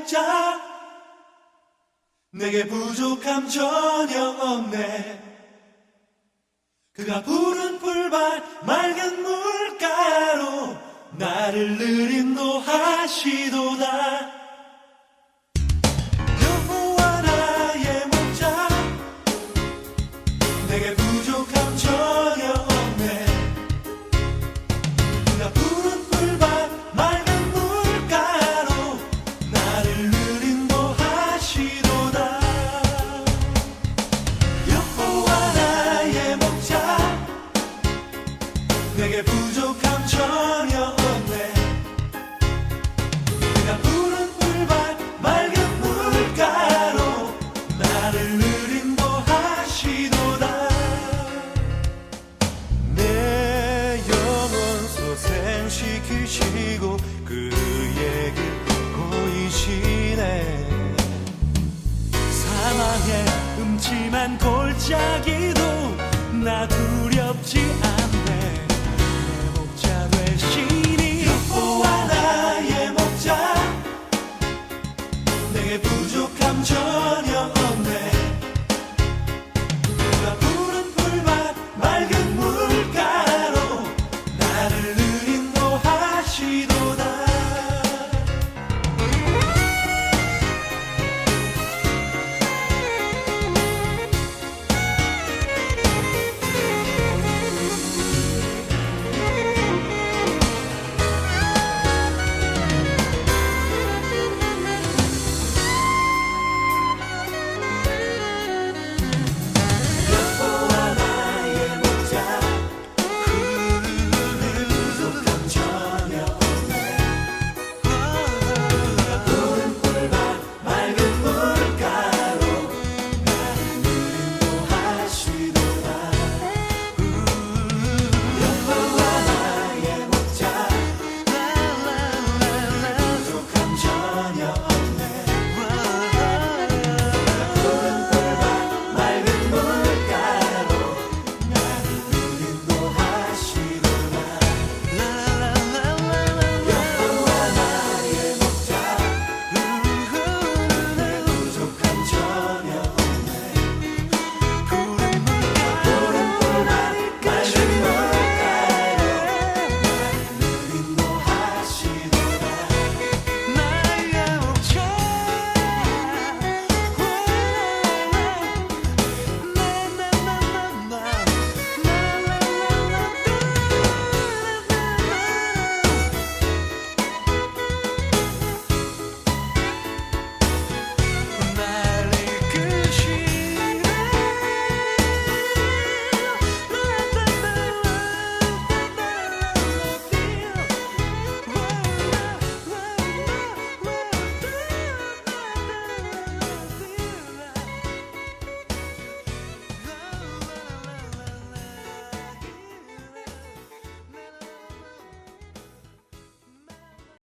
목자. 내게 부족함 전혀 없네. 그가 푸른 풀밭 맑은 물가로 나를 늘 인도하시 인도하시도다. 내 영혼 소생시키시고 그에게 보이시네. 사망의 음침한 골짜기도 나 두렵지 않네. 내 목자 되시니 여호와 나의 목자. 내게 부족함 전혀 없네